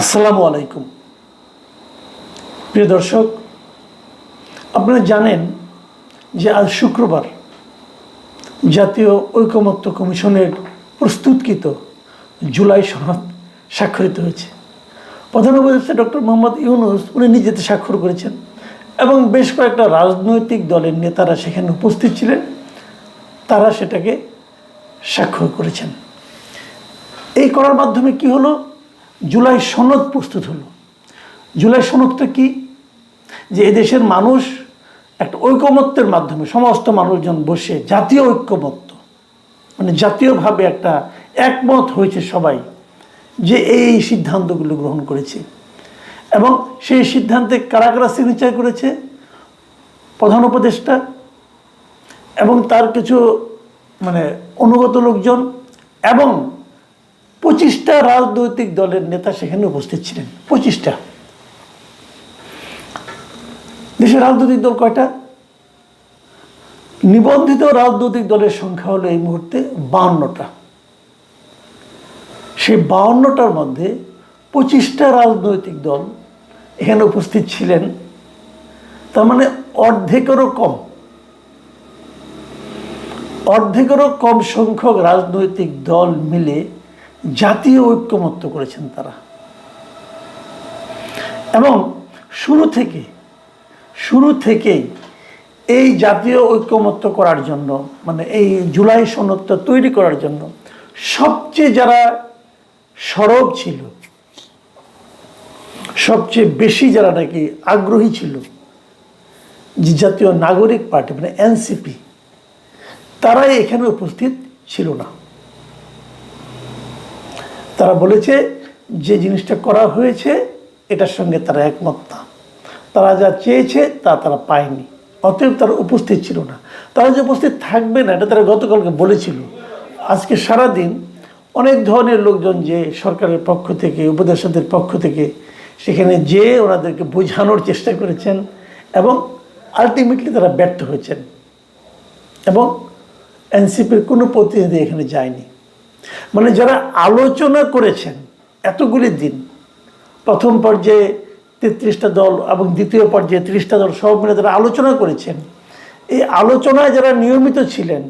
আসসালামু আলাইকুম। প্রিয় দর্শক, আপনারা জানেন যে আজ শুক্রবার জাতীয় ঐকমত্য কমিশনের প্রস্তুতকৃত জুলাই সনদ স্বাক্ষরিত হয়েছে। প্রধান উপদেষ্টা ডক্টর মোহাম্মদ ইউনুস, উনি নিজেতে স্বাক্ষর করেছেন এবং বেশ কয়েকটা রাজনৈতিক দলের নেতারা সেখানে উপস্থিত ছিলেন, তারা সেটাকে স্বাক্ষর করেছেন। এই করার মাধ্যমে কি হলো? জুলাই সনদ প্রস্তুত হলো। জুলাই সনদটা কি? যে এদেশের মানুষ একটা ঐকমত্যের মাধ্যমে, সমস্ত মানুষজন বসে জাতীয় ঐক্যমত্য মানে জাতীয়ভাবে একটা একমত হয়েছে সবাই যে এই সিদ্ধান্তগুলো গ্রহণ করেছে। এবং সেই সিদ্ধান্তে কারা কারা সিগনেচার করেছে প্রধান উপদেষ্টা এবং তার কিছু মানে অনুগত লোকজন এবং পঁচিশটা রাজনৈতিক দলের নেতা সেখানে উপস্থিত ছিলেন। পঁচিশটা। দেশের রাজনৈতিক দল কয়টা? নিবন্ধিত রাজনৈতিক দলের সংখ্যা হলো এই মুহূর্তে বাউন্নটা। সেই বাউন্নটার মধ্যে পঁচিশটা রাজনৈতিক দল এখানে উপস্থিত ছিলেন। তার মানে অর্ধেকেরও কম। অর্ধেকেরও কম সংখ্যক রাজনৈতিক দল মিলে জাতীয় ঐক্যমত্য করেছেন তারা। এবং শুরু থেকে, শুরু থেকেই এই জাতীয় ঐক্যমত্য করার জন্য মানে এই জুলাই সনদটা তৈরি করার জন্য সবচেয়ে যারা সরব ছিল, সবচেয়ে বেশি যারা নাকি আগ্রহী ছিল, যে জাতীয় নাগরিক পার্টি মানে এনসিপি, তারাই এখানে উপস্থিত ছিল না। তারা বলেছে যে জিনিসটা করা হয়েছে, এটার সঙ্গে তারা একমত না। তারা যা চেয়েছে তা তারা পায়নি। অতএব তারা উপস্থিত ছিল না। তারা যে উপস্থিত থাকবে না, এটা তারা গতকালকে বলেছিল। আজকে সারাদিন অনেক ধরনের লোকজন যে সরকারের পক্ষ থেকে, উপদেষ্টাদের পক্ষ থেকে সেখানে যে ওনাদেরকে বোঝানোর চেষ্টা করেছেন এবং আলটিমেটলি তারা ব্যর্থ হয়েছেন। এবং এনসিপির কোনো প্রতিনিধি এখানে যায়নি। মানে যারা আলোচনা করেছেন এতগুলি দিন, প্রথম পর্যায়ে তেত্রিশটা দল এবং দ্বিতীয় পর্যায়ে ত্রিশটা দল সব মিলে যারা আলোচনা করেছেন, এই আলোচনায় যারা নিয়মিত ছিলেন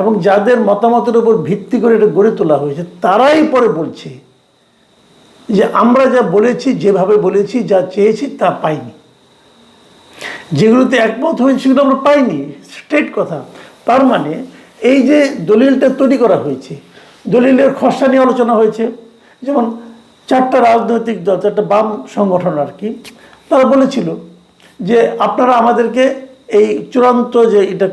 এবং যাদের মতামতের উপর ভিত্তি করে এটা গড়ে তোলা হয়েছে, তারাই পরে বলছে যে আমরা যা বলেছি, যেভাবে বলেছি, যা চেয়েছি তা পাইনি। যেগুলোতে একমত হয়েছে সেগুলো আমরা পাইনি স্ট্রেট কথা। তার মানে এই যে দলিলটা তৈরি করা হয়েছে দলিলের খসড়া নিয়ে আলোচনা হয়েছে। যেমন চারটা রাজনৈতিক দল, চারটা বাম সংগঠন আর কি, তারা বলেছিল যে আপনারা আমাদেরকে এই চূড়ান্ত যে এটা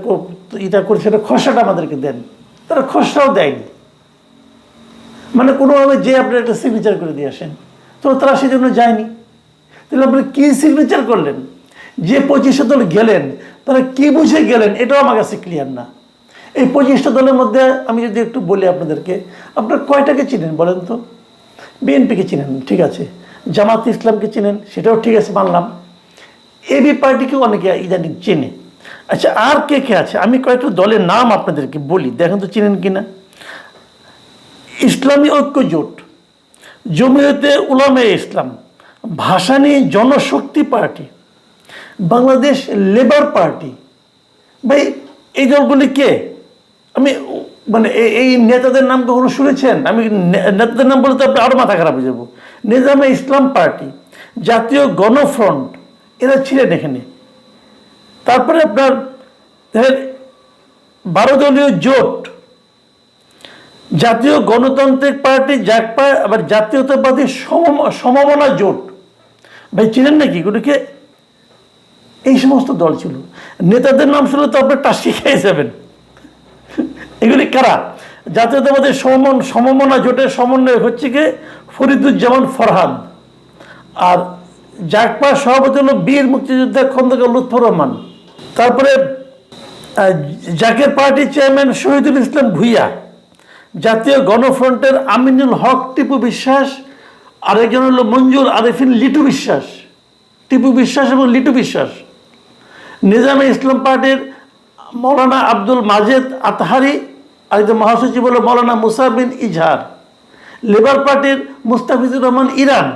এটা করে সেটা খসড়াটা আমাদেরকে দেন। তারা খসড়াও দেয়নি। মানে কোনোভাবে যে আপনি একটা সিগনেচার করে দিয়ে আসেন। তো তারা সেজন্য যায়নি। তাহলে আপনি কী সিগনেচার করলেন? যে পঁচিশটা দল গেলেন, তারা কি বুঝে গেলেন? এটাও আমার কাছে ক্লিয়ার না। এই পঁচিশটা দলের মধ্যে আমি যদি একটু বলি আপনাদেরকে, আপনার কয়টাকে চিনেন বলেন তো? বিএনপিকে চিনেন, ঠিক আছে। জামাত ইসলামকে চিনেন, সেটাও ঠিক আছে, মানলাম। এবি পার্টিকে অনেকে ইদানিং চেনে। আচ্ছা আর কে কে আছে? আমি কয়েকটা দলের নাম আপনাদেরকে বলি, দেখেন তো চিনেন কিনা। ইসলামী ঐক্য জোট, জমিয়তে উলামে ইসলাম ভাসানী জনশক্তি পার্টি, বাংলাদেশ লেবার পার্টি। ভাই, এই দলগুলি কে? আমি মানে এই- নেতাদের নাম কখনো শুনেছেন? আমি নেতাদের নাম বলতে আপনি আরও মাথা খারাপ হয়ে যাব। নিজামে ইসলাম পার্টি, জাতীয় গণফ্রন্ট, এরা ছিলেন এখানে। তারপরে আপনার দেখেন বারো দলীয় জোট, জাতীয় গণতান্ত্রিক পার্টি জাকপা আবার জাতীয়তাবাদী সম- সমমনা জোট। ভাই, চিনেন নাকি? এগুলোকে এই সমস্ত দল ছিল। নেতাদের নাম শুনলে তো আপনার টাসি খেয়ে যাবেন। এগুলি কারা? জাতীয়তাবাদী সমমন সমমনা জোটের সমন্বয় হচ্ছে কি? ফরিদুজ্জামান ফরহাদ। আর জাকপা সভাপতি হলো বীর মুক্তিযোদ্ধা খন্দকার লুৎফর রহমান। তারপরে জাকের পার্টি চেয়ারম্যান শহীদুল ইসলাম ভুইয়া। জাতীয় গণফ্রন্টের আমিনুল হক, টিপু বিশ্বাস। আরেকজন হলো মঞ্জুর আরেফিন, লিটু বিশ্বাস। টিপু বিশ্বাস এবং লিটু বিশ্বাস। নিজামে ইসলাম পার্টির মৌলানা আব্দুল মাজেদ আতহারি আরেকজন মহাসচিব হলো মৌলানা মুসা বিন ইজহার, লেবার পার্টির মুস্তাফিজুর রহমান ইরান,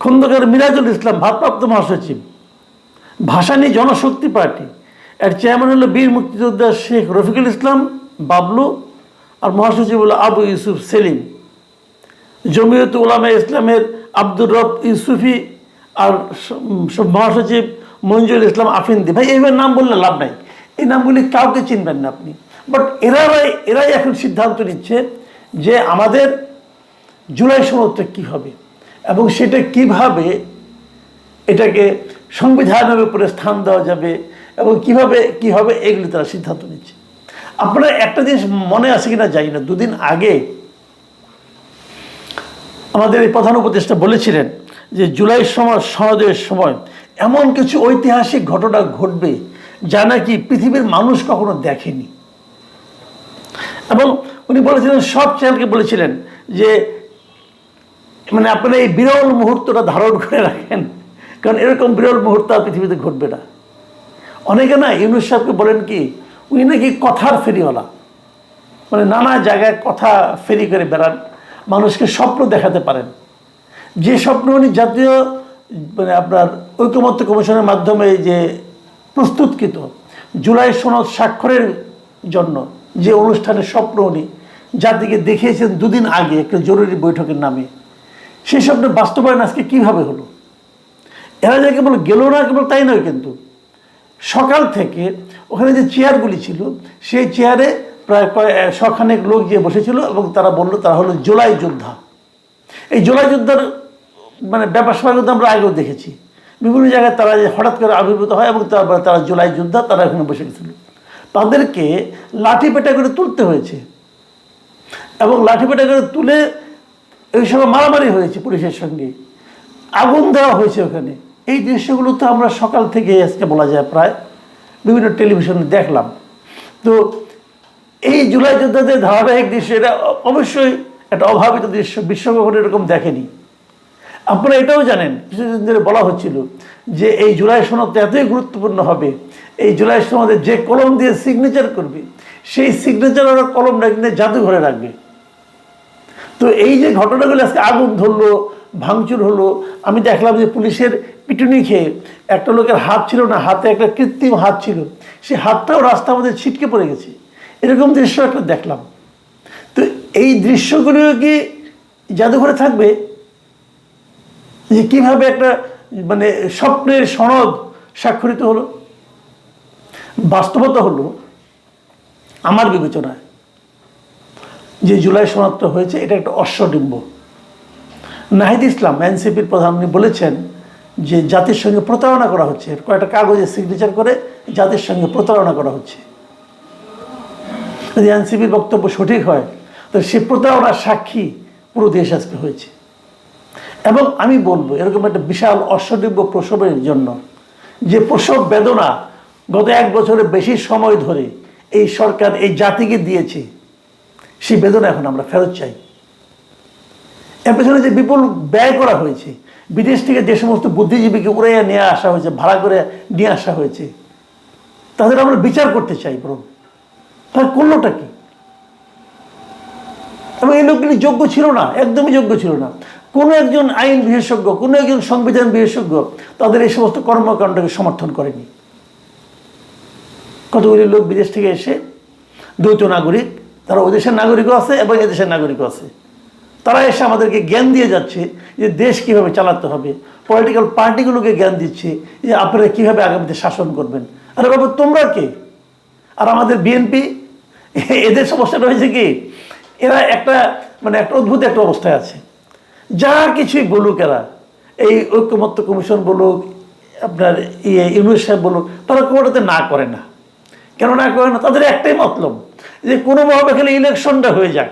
খন্দকার মিরাজুল ইসলাম, ভারপ্রাপ্ত মহাসচিব, ভাসানী জনশক্তি পার্টি, এর চেয়ারম্যান হলো বীর মুক্তিযোদ্ধা শেখ রফিকুল ইসলাম, বাবলু, আর মহাসচিব হলো আবু ইউসুফ সেলিম। জমিয়ত উলামা ইসলামের আব্দুর রব ইউসুফি আর মহাসচিব মঞ্জুর ইসলাম আফিন্দি। ভাই এইভাবে নাম বললে লাভ নাই। এই নামগুলি কাউকে চিনবেন না আপনি। বাট এরাই এরাই এখন সিদ্ধান্ত নিচ্ছে যে আমাদের জুলাই সনদটা কী হবে এবং সেটা কীভাবে এটাকে সংবিধানের উপরে স্থান দেওয়া যাবে এবং কীভাবে, কি হবে এগুলি তারা সিদ্ধান্ত নিচ্ছে। আপনারা একটা জিনিস মনে আছে কিনা জানি না, দুদিন আগে আমাদের এই প্রধান উপদেষ্টা বলেছিলেন যে জুলাই সময় সনদের সময় এমন কিছু ঐতিহাসিক ঘটনা ঘটবে যা নাকি পৃথিবীর মানুষ কখনো দেখেনি। এবং উনি বলেছিলেন, সব চ্যানেলকে বলেছিলেন যে মানে আপনারা এই বিরল মুহূর্তটা ধারণ করে রাখেন। কারণ এরকম বিরল মুহূর্ত আর পৃথিবীতে ঘটবে না। অনেকে না ইউনুস সাহেবকে বলেন কি, উনি নাকি কথার ফেরিওয়ালা। মানে নানা জায়গায় কথা ফেরি করে বেড়ান, মানুষকে স্বপ্ন দেখাতে পারেন। যে স্বপ্ন উনি জাতীয় মানে আপনার ঐকমত্য কমিশনের মাধ্যমে যে প্রস্তুতকৃত, জুলাই সনদ স্বাক্ষরের জন্য যে অনুষ্ঠানের স্বপ্ন উনি জাতিকে দেখিয়েছেন দুদিন আগে একটা জরুরি বৈঠকের নামে, সেই স্বপ্নের বাস্তবায়ন আজকে কীভাবে হলো? এরা যে কেবল গেল না কেবল তাই নয় কিন্তু, সকাল থেকে ওখানে যে চেয়ারগুলি ছিল, সেই চেয়ারে প্রায় শখানেক লোক গিয়ে বসেছিল এবং তারা বলল, তারা হলো জোলাই যোদ্ধা। এই জোলাই যোদ্ধার মানে ব্যাপার স্যাপার কিন্তু আমরা আগেও দেখেছি। বিভিন্ন জায়গায় তারা হঠাৎ করে আবির্ভূত হয় এবং তারা জোলাই যোদ্ধা, তারা এখানে বসে গেছিল। তাদেরকে লাঠি পেটা করে তুলতে হয়েছে। এবং লাঠি পেটা করে তুলে এই সময় মারামারি হয়েছে পুলিশের সঙ্গে। আগুন দেওয়া হয়েছে ওখানে। এই দৃশ্যগুলো তো আমরা সকাল থেকে আজকে বলা যায় প্রায় বিভিন্ন টেলিভিশনে দেখলাম। তো এই জুলাই যোদ্ধাদের ধারাবাহিক দৃশ্য, এটা অবশ্যই একটা অভাবিত দৃশ্য বিশ্ব এরকম দেখেনি। আপনারা এটাও জানেন, কিছুদিন ধরে বলা হচ্ছিল যে এই জুলাই সনদ এতই গুরুত্বপূর্ণ হবে এই জুলাই সনদে যে কলম দিয়ে সিগনেচার করবে, সেই সিগনেচার ওরা কলমটা কিন্তু জাদুঘরে রাখবে। তো এই যে ঘটনাগুলো আজকে আগুন ধরলো, ভাঙচুর হলো, আমি দেখলাম যে পুলিশের পিটুনি খেয়ে একটা লোকের হাত ছিল না, হাতে একটা কৃত্রিম হাত ছিল। সেই হাতটাও রাস্তা আমাদের ছিটকে পড়ে গেছে। এরকম দৃশ্য একটা দেখলাম। তো এই দৃশ্যগুলিও কি জাদুঘরে থাকবে? যে কীভাবে একটা মানে স্বপ্নের সনদ স্বাক্ষরিত হলো? বাস্তবতা হলো আমার বিবেচনায় যে জুলাই সমাপ্ত হয়েছে, এটা একটা অশ্বডিম্ব। নাহিদ ইসলাম, এনসিপির প্রধান বলেছেন যে জাতির সঙ্গে প্রতারণা করা হচ্ছে। কয়েকটা কাগজে সিগনেচার করে জাতির সঙ্গে প্রতারণা করা হচ্ছে। যদি এনসিপির বক্তব্য সঠিক হয় তো সে প্রতারণার সাক্ষী পুরো দেশ আজকে হয়েছে। এবং আমি বলব, এরকম একটা বিশাল অশ্বডিম্ব প্রসবের জন্য, যে প্রসব বেদনা গত এক বছরের বেশি সময় ধরে এই সরকার এই জাতিকে দিয়েছে, সেই বেদনা এখন আমরা ফেরত চাই। এর পেছনে যে বিপুল ব্যয় করা হয়েছে, বিদেশ থেকে যে সমস্ত বুদ্ধিজীবীকে উড়াইয়া নিয়ে আসা হয়েছে, ভাড়া করে নিয়ে আসা হয়েছে, তাদের আমরা বিচার করতে চাই বরং। তার করলোটা কি? এবং এই লোকগুলি যোগ্য ছিল না, একদমই যোগ্য ছিল না। কোনো একজন আইন বিশেষজ্ঞ, কোনো একজন সংবিধান বিশেষজ্ঞ তাদের এই সমস্ত কর্মকাণ্ডকে সমর্থন করেনি। কতগুলি লোক বিদেশ থেকে এসে দ্বৈত নাগরিক, তারা ওই দেশের নাগরিকও আছে এবং এদেশের নাগরিকও আছে। তারা এসে আমাদেরকে জ্ঞান দিয়ে যাচ্ছে যে দেশ কীভাবে চালাতে হবে। পলিটিক্যাল পার্টিগুলোকে জ্ঞান দিচ্ছে যে আপনারা কীভাবে আগামীতে শাসন করবেন। আরে বাবু, তোমরা কে? আর আমাদের বিএনপি এদের সমস্যাটা হয়েছে কি? এরা একটা মানে একটা অদ্ভুত একটা অবস্থায় আছে। যা কিছুই বলুক এরা, এই ঐক্যমত্য কমিশন বলুক, আপনার ইয়ে ইউনুস সাহেব বলুক, তারা কোনোটাতে না করে না। কেন না করে না, তাদের একটাই মতলব যে কোনোভাবে খালি ইলেকশনটা হয়ে যাক।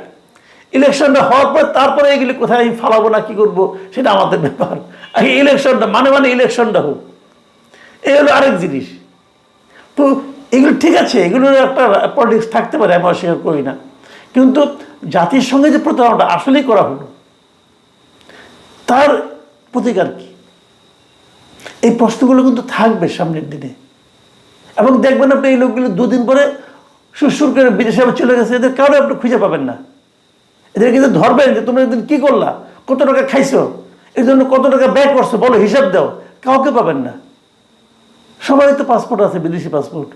ইলেকশনটা হওয়ার পর তারপরে এগুলি কোথায় আমি ফালাবো না, কী করব, সেটা আমাদের ব্যাপার। আগে ইলেকশনটা মানে মানে ইলেকশনটা হোক। এই হলো আরেক জিনিস। তো এগুলো ঠিক আছে, এগুলোর একটা পলিটিক্স থাকতে পারে, আমি অস্বীকার করি না। কিন্তু জাতির সঙ্গে যে প্রতারণাটা আসলেই করা হলো, তার প্রতিকার কি? এই প্রশ্নগুলো কিন্তু থাকবে সামনের দিনে। এবং দেখবেন আপনি এই লোকগুলো দুদিন পরে সুরসুর করে বিদেশে আবার চলে গেছে, এদের কারও আপনি খুঁজে পাবেন না। এদের কিন্তু ধরবেন যে তোমরা একদিন কী করলা, কত টাকা খাইছো, এর জন্য কত টাকা ব্যয় করছ, বলো হিসাব দাও, কাউকে পাবেন না। সবাই তো পাসপোর্ট আছে, বিদেশি পাসপোর্ট